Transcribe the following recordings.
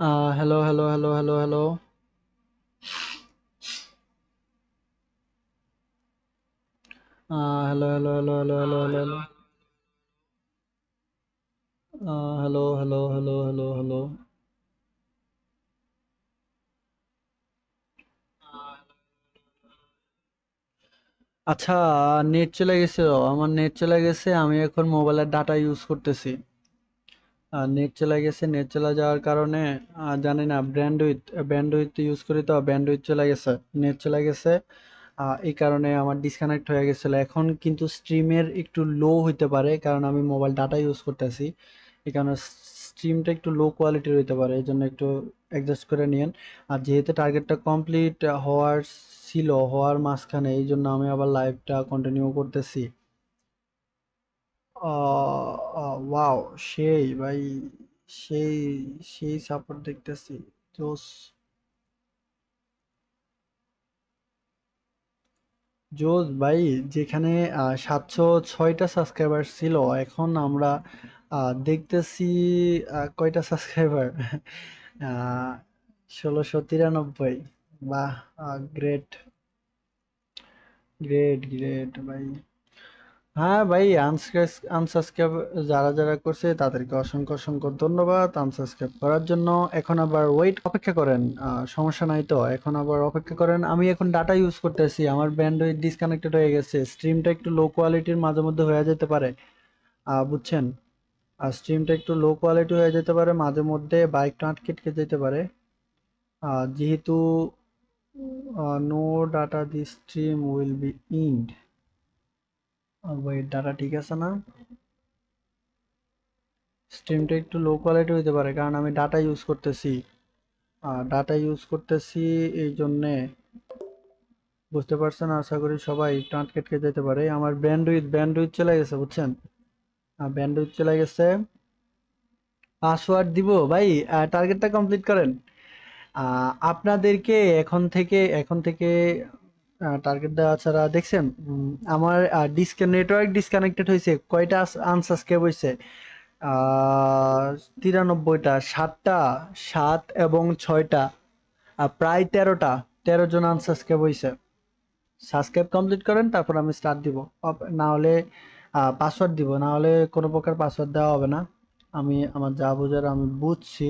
Uh, hello, hello, hello, hello, hello. Uh, hello, hello, hello, hello, hello, hello. Uh, hello, hello, hello, hello, hello. আচ্ছা net চলে গেছে আমার net চলে গেছে, আমি এখন মোবাইলের ডাটা ইউজ করতেছি। নেট চলে গেছে নেট চলে যাওয়ার কারণে জানি না ব্যান্ডউইথ ব্যান্ডউইথ ইউজ করি তো ব্যান্ডউইথ চলে গেছে নেট চলে গেছে। এই কারণে আমার ডিসকানেক্ট হয়ে গেছিল। এখন কিন্তু স্ট্রিমের একটু লো হইতে পারে, কারণ আমি মোবাইল ডাটা ইউজ করতেছি। এই কারণে স্ট্রিমটা একটু লো কোয়ালিটির হইতে পারে, এই জন্য একটু অ্যাডজাস্ট করে নিয়েন। আর যেহেতু টার্গেটটা কমপ্লিট হওয়ার ছিল, হওয়ার মাঝখানে, এই জন্য আমি আবার লাইভটা কন্টিনিউ করতেছি। ওয়াও সেই ভাই, সেই সেই সাপোর্ট দেখতেছি। জোস জোস, ভাই, যেখানে সাতশো ছয়টা সাবস্ক্রাইবার ছিল, এখন আমরা দেখতেছি কয়টা সাবস্ক্রাইবার ষোলোশো তিরানব্বই। বাহ গ্রেট গ্রেট গ্রেট ভাই। হ্যাঁ ভাই আনসাবস্ক্রাইব যারা যারা করছে তাদেরকে অসংখ্য অসংখ্য ধন্যবাদ আনসাবস্ক্রাইব করার জন্য। এখন আবার ওয়েট অপেক্ষা করেন সমস্যা নাই তো। এখন আবার অপেক্ষা করেন। আমি এখন ডাটা ইউজ করতেছি, আমার ব্যান্ডউইথ ডিসকানেক্টেড হয়ে গেছে। স্ট্রিমটা একটু লো কোয়ালিটির মাঝে মধ্যে হয়ে যেতে পারে। বুঝছেন? আর স্ট্রিমটা একটু লো কোয়ালিটি হয়ে যেতে পারে, মাঝে মধ্যে বাইকটা আটকে যেতে পারে। যেহেতু no data the stream will be end wait data ঠিক আছে না? স্ট্রিমটা একটু লো কোয়ালিটি হতে পারে, কারণ আমি ডাটা ইউজ করতেছি। ডাটা ইউজ করতেছি এই জন্যে, বুঝতে পারছেন? আশা করি সবাই টাঁট কেটকে যেতে পারে। আমার ব্যান্ডউইথ ব্যান্ডউইথ চলে গেছে, বুঝছেন? ব্যান্ডউইথ চলে গেছে। পাসওয়ার্ড দিব, ভাই টার্গেটটা কমপ্লিট করেন। আপনাদেরকে এখন থেকে এখন থেকে টার্গেট দেওয়া ছাড়া দেখছেন আমার ডিসকা নেটওয়ার্ক ডিসকানেক্টেড হয়েছে কয়টা আনসাবস্ক্রাইব হয়েছে তিরানব্বইটা, সাতটা, সাত এবং ছয়টা প্রায় তেরোটা, তেরো জন আনসাবস্ক্রাইব হয়েছে সাবস্ক্রাইব কমপ্লিট করেন, তারপর আমি স্টার্ট দিব। না হলে পাসওয়ার্ড দিব, না হলে কোনো প্রকার পাসওয়ার্ড দেওয়া হবে না। আমি আমার যা বোঝার আমি বুঝছি।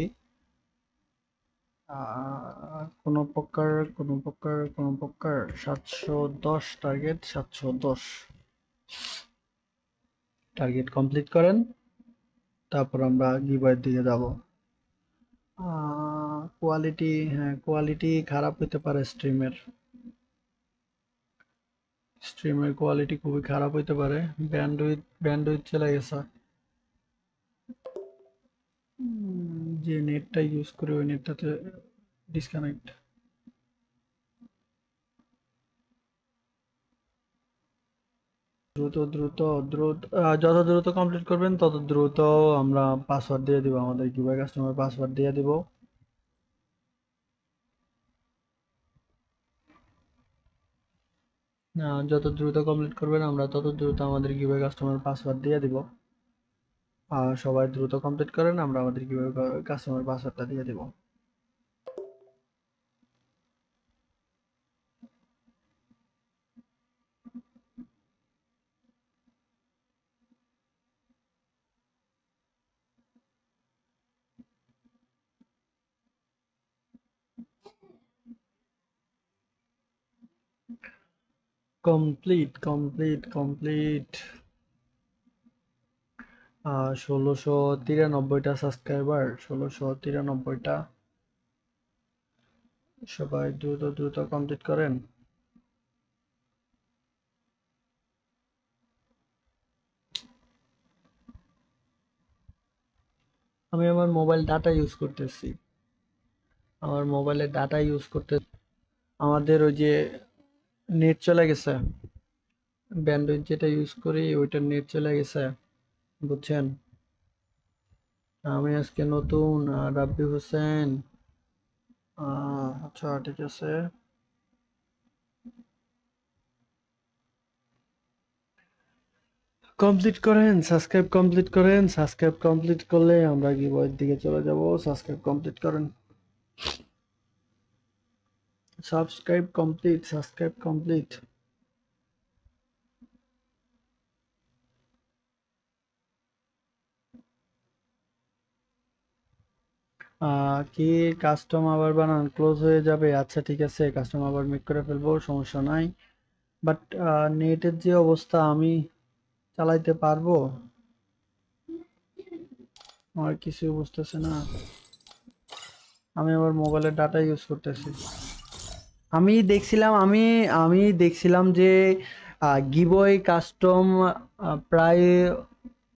কোনো প্রকার কোনো প্রকার কোনো প্রকার সাতশো দশ টার্গেট সাতশো দশ টার্গেট কমপ্লিট করেন। তারপর আমরা গিভওয়ের দিকে যাব। কোয়ালিটি হ্যাঁ কোয়ালিটি খারাপ হতে পারে স্ট্রিমের স্ট্রিমের কোয়ালিটি খুবই খারাপ হতে পারে। ব্যান্ডউইথ ব্যান্ডউইথ চলে গেছে। যে নেটটা ইউজ করি ওই নেটটাতে ডিসকানেক্ট দ্রুত দ্রুত দ্রুত যত দ্রুত কমপ্লিট করবেন, তত দ্রুত আমরা পাসওয়ার্ড দিয়ে দিব আমাদের কীভাবে কাস্টমার পাসওয়ার্ড দিয়ে দিব। যত দ্রুত কমপ্লিট করবেন, আমরা তত দ্রুত আমাদের কীভাবে কাস্টমার পাসওয়ার্ড দিয়ে দিব। সবাই দ্রুত কমপ্লিট করেন আমরা আমাদের কীভাবে কাস্টমার পাসওয়ার্ডটা দিয়ে দিব। কমপ্লিট কমপ্লিট কমপ্লিট ষোলোশো তিরানব্বইটা সাবস্ক্রাইবার ষোলোশো তিরানব্বইটা। সবাই দ্রুত দ্রুত কমপ্লিট করেন। আমি আমার মোবাইল ডাটা ইউজ করতেছি। আমার মোবাইলে ডাটা ইউজ করতে, আমাদের ওই যে নেট চলে গেছে। ব্যান্ডউইথ যেটা ইউজ করি ওইটার নেট চলে গেছে। বুঝছেন? আমি আজকে নতুন রাব্বি হোসেন। আচ্ছা ঠিক আছে। কমপ্লিট করেন, সাবস্ক্রাইব কমপ্লিট করেন। সাবস্ক্রাইব কমপ্লিট করলে আমরা গিবয়ের দিকে চলে যাব। সাবস্ক্রাইব কমপ্লিট করেন। Subscribe complete subscribe complete. কি কাস্টম আবার বানান? ক্লোজ হয়ে যাবে। আচ্ছা ঠিক আছে কাস্টম আবার মেক করে ফেলব, সমস্যা নাই। বাট নেটের যে অবস্থা, আমি চালাইতে পারব? আমার কিছু বুঝতেছে না। আমি আমার মোবাইলের ডাটা ইউজ করতেছি। আমি দেখছিলাম, আমি আমি দেখছিলাম যে গিবয় কাস্টম প্রায়